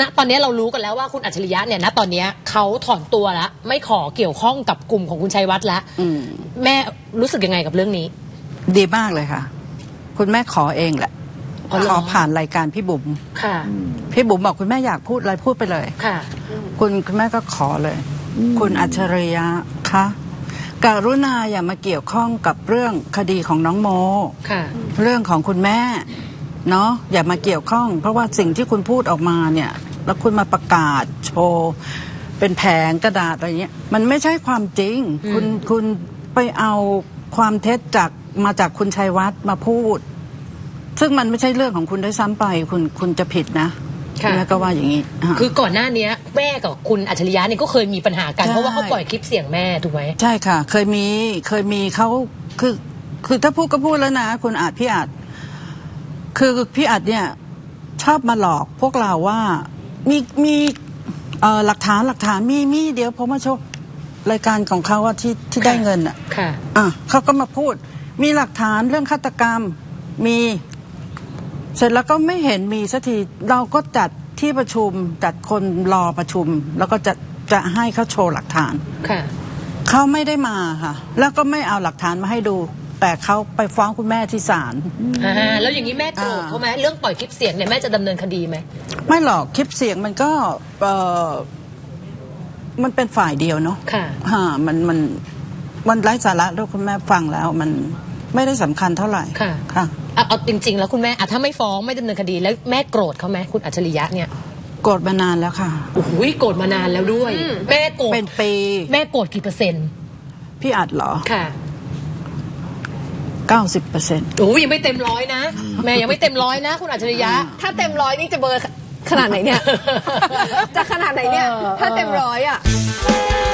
ณตอนนี้เรารู้กันแล้วว่าคุณอัจฉริยะเนี่ยณตอนนี้เขาถอนตัวแล้วไม่ขอเกี่ยวข้องกับกลุ่มของคุณชัยวัฒน์แล้วอืมแม่รู้สึกยังไงกับเรื่องนี้ ดีมากเลยค่ะ คุณแม่ขอเองแหละอ๋อเหรอขอผ่านรายการพี่บุ๋มค่ะพี่บุ๋มบอกคุณแม่อยากพูดอะไรพูดไปเลยค่ะ คุณคุณแม่ก็ขอเลย คุณอัจฉริยะคะกรุณาอย่ามาเกี่ยวข้องกับเรื่องคดีของน้องโมค่ะเรื่องของคุณแม่ เนาะอย่ามาเกี่ยวข้อง เพราะว่าสิ่งที่คุณพูดออกมาเนี่ย แล้วคุณมาประกาศโชว์เป็นแผงกระดาษอะไรเงี้ยมันไม่ใช่ความจริงอืมคุณคุณไปเอาความเท็จจากมาจากคุณชัยวัฒน์มาพูด ซึ่งมันไม่ใช่เรื่องของคุณด้วยซ้ำไป คุณคุณจะผิดนะค่ะณแม่ก็ว่าอย่างนี้อะคือก่อนหน้านี้แม่กับคุณอัจฉริยะเนี่ยก็เคยมีปัญหากันใช่เพราะว่าเขาปล่อยคลิปเสียงแม่ถูกไหมใช่ค่ะ เคยมีเคยมีเขาคือ คือถ้าพูดก็พูดแล้วนะ คุณอาจพี่อาจ คือพี่อาจเนี่ยชอบมาหลอกพวกเราว่ามีมีเอ่อหลักฐานหลักฐานมีมีเดี๋ยวผมมาโชว์รายการของเขาว่าที่ที่ได้เงินอะค่ะอะเขาก็มาพูด มีหลักฐานเรื่องฆาตกรรมมี เสร็จแล้วก็ไม่เห็นมีสักทีเราก็จัดที่ประชุมจัดคนรอประชุม แล้วก็จะจะให้เขาโชว์หลักฐานค่ะเขาไม่ได้มาค่ะ แล้วก็ไม่เอาหลักฐานมาให้ดู แต่เขาไปฟ้องคุณแม่ที่ศาล อ่าแล้วอย่างนี้แม่โกรธอ่าเขาไหมเรื่องปล่อยคลิปเสียงเนี่ยแม่จะดำเนินคดีไหม ไม่หรอกคลิปเสียงมันก็เออมันเป็นฝ่ายเดียวเนาะค่ะ ฮะมันมันมันไร้สาระแล้วคุณแม่ฟังแล้ว มันไม่ได้สำคัญเท่าไหร่ค่ะ ค่ะเอาเอาจริง ๆ แล้วคุณแม่อะถ้าไม่ฟ้องไม่ดำเนินคดีแล้วแม่โกรธเขาไหมคุณอัจฉริยะเนี่ยโกรธมานานแล้วค่ะ โอ้โหโกรธมานานแล้วด้วย แม่โกรธเป็นปีแม่โกรธกี่เปอร์เซ็นต์พี่อัดเหรอ ค่ะ เก้าสิบเปอร์เซ็นต์โอ้ยยังไม่เต็มร้อยนะแม่ยังไม่เต็มร้อยนะ คุณอัจฉริยะ ถ้าเต็มร้อยนี่จะเบอร์ขนาดไหนเนี่ย จะขนาดไหนเนี่ยเออถ้าเต็มร้อยอะเ